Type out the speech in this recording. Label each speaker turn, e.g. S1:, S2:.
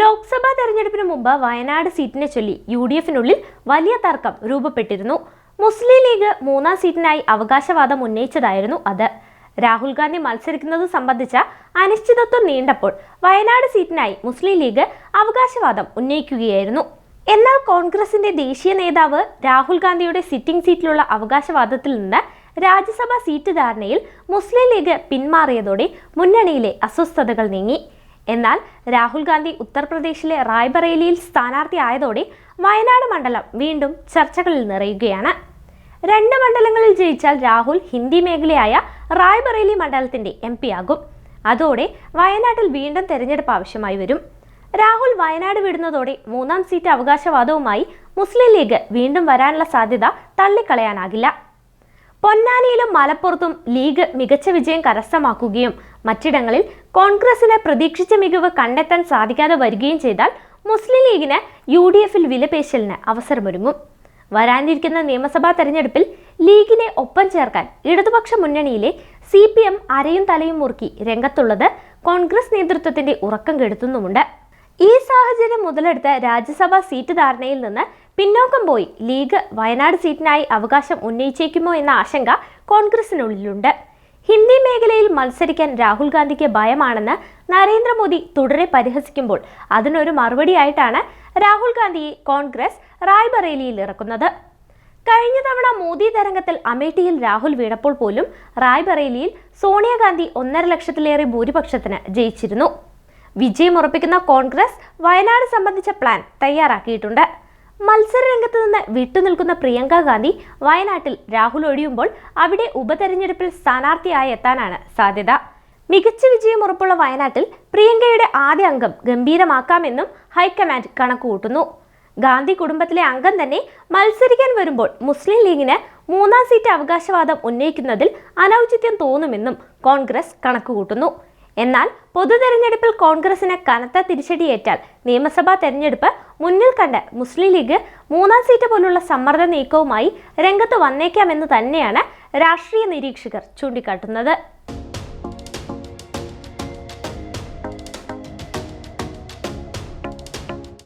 S1: ലോക്സഭാ തെരഞ്ഞെടുപ്പിന് മുമ്പ് വയനാട് സീറ്റിനെ ചൊല്ലി യു ഡി എഫിനുള്ളിൽ വലിയ തർക്കം രൂപപ്പെട്ടിരുന്നു. മുസ്ലിം ലീഗ് മൂന്നാം സീറ്റിനായി അവകാശവാദം ഉന്നയിച്ചതായിരുന്നു അത്. രാഹുൽ ഗാന്ധി മത്സരിക്കുന്നത് സംബന്ധിച്ച അനിശ്ചിതത്വം നീണ്ടപ്പോൾ വയനാട് സീറ്റിനായി മുസ്ലിം ലീഗ് അവകാശവാദം ഉന്നയിക്കുകയായിരുന്നു. എന്നാൽ കോൺഗ്രസിന്റെ ദേശീയ നേതാവ് രാഹുൽ ഗാന്ധിയുടെ സിറ്റിംഗ് സീറ്റിലുള്ള അവകാശവാദത്തിൽ നിന്ന് രാജ്യസഭാ സീറ്റ് ധാരണയിൽ മുസ്ലിം ലീഗ് പിന്മാറിയതോടെ മുന്നണിയിലെ അസ്വസ്ഥതകൾ നീങ്ങി. എന്നാൽ രാഹുൽ ഗാന്ധി ഉത്തർപ്രദേശിലെ റായ്ബറേലിയിൽ സ്ഥാനാർത്ഥിയായതോടെ വയനാട് മണ്ഡലം വീണ്ടും ചർച്ചകളിൽ നിറയുകയാണ്. രണ്ട് മണ്ഡലങ്ങളിൽ ജയിച്ചാൽ രാഹുൽ ഹിന്ദി മേഖലയായ റായ്ബറേലി മണ്ഡലത്തിന്റെ എം ആകും. അതോടെ വയനാട്ടിൽ വീണ്ടും തെരഞ്ഞെടുപ്പ് ആവശ്യമായി വരും. രാഹുൽ വയനാട് വിടുന്നതോടെ മൂന്നാം സീറ്റ് അവകാശവാദവുമായി മുസ്ലിം ലീഗ് വീണ്ടും വരാനുള്ള സാധ്യത തള്ളിക്കളയാനാകില്ല. പൊന്നാനിയിലും മലപ്പുറത്തും ലീഗ് മികച്ച വിജയം കരസ്ഥമാക്കുകയും മറ്റിടങ്ങളിൽ കോൺഗ്രസിന് പ്രതീക്ഷിച്ച മികവ് കണ്ടെത്താൻ സാധിക്കാതെ വരികയും ചെയ്താൽ മുസ്ലിം ലീഗിന് യു ഡി എഫിൽ വിലപേശലിന് അവസരമൊരുങ്ങും. വരാനിരിക്കുന്ന നിയമസഭാ തെരഞ്ഞെടുപ്പിൽ ലീഗിനെ ഒപ്പം ചേർക്കാൻ ഇടതുപക്ഷ മുന്നണിയിലെ സി പി എം അരയും തലയും മുറുക്കി രംഗത്തുള്ളത് കോൺഗ്രസ് നേതൃത്വത്തിന്റെ ഉറക്കം കെടുത്തുന്നുമുണ്ട്. ഈ സാഹചര്യം മുതലെടുത്ത് രാജ്യസഭാ സീറ്റ് ധാരണയിൽ നിന്ന് പിന്നോക്കം പോയി ലീഗ് വയനാട് സീറ്റിനായി അവകാശം ഉന്നയിച്ചേക്കുമോ എന്ന ആശങ്ക കോൺഗ്രസിനുള്ളിലുണ്ട്. ഹിന്ദി മേഖലയിൽ മത്സരിക്കാൻ രാഹുൽ ഗാന്ധിക്ക് ഭയമാണെന്ന് നരേന്ദ്രമോദി തുടരെ പരിഹസിക്കുമ്പോൾ അതിനൊരു മറുപടിയായിട്ടാണ് രാഹുൽ ഗാന്ധിയെ കോൺഗ്രസ് റായ്ബറേലിയിൽ ഇറക്കുന്നത്. കഴിഞ്ഞ തവണ മോദി തരംഗത്തിൽ അമേഠിയിൽ രാഹുൽ വീണപ്പോൾ പോലും റായ്ബറേലിയിൽ സോണിയാഗാന്ധി ഒന്നര ലക്ഷത്തിലേറെ ഭൂരിപക്ഷത്തിന് ജയിച്ചിരുന്നു. വിജയം ഉറപ്പിക്കുന്ന കോൺഗ്രസ് വയനാട് സംബന്ധിച്ച പ്ലാൻ തയ്യാറാക്കിയിട്ടുണ്ട്. മത്സരരംഗത്ത് നിന്ന് വിട്ടുനിൽക്കുന്ന പ്രിയങ്ക ഗാന്ധി വയനാട്ടിൽ രാഹുൽ ഒഴിയുമ്പോൾ അവിടെ ഉപതെരഞ്ഞെടുപ്പിൽ സ്ഥാനാർത്ഥിയായി എത്താനാണ് സാധ്യത. മികച്ച വിജയം ഉറപ്പുള്ള വയനാട്ടിൽ പ്രിയങ്കയുടെ ആദ്യ അംഗം ഗംഭീരമാക്കാമെന്നും ഹൈക്കമാൻഡ് കണക്കുകൂട്ടുന്നു. ഗാന്ധി കുടുംബത്തിലെ അംഗം തന്നെ മത്സരിക്കാൻ വരുമ്പോൾ മുസ്ലിം ലീഗിന് മൂന്നാം സീറ്റ് അവകാശവാദം ഉന്നയിക്കുന്നതിൽ അനൌചിത്യം തോന്നുമെന്നും കോൺഗ്രസ് കണക്കുകൂട്ടുന്നു. എന്നാൽ പൊതു തെരഞ്ഞെടുപ്പിൽ കോൺഗ്രസിന് കനത്ത തിരിച്ചടിയേറ്റാൽ നിയമസഭാ തെരഞ്ഞെടുപ്പ് മുന്നിൽ കണ്ട് മുസ്ലിം ലീഗ് മൂന്നാം സീറ്റ് പോലുള്ള സമ്മർദ്ദ നീക്കവുമായി രംഗത്ത് വന്നേക്കാമെന്ന് തന്നെയാണ് രാഷ്ട്രീയ നിരീക്ഷകർ ചൂണ്ടിക്കാട്ടുന്നത്.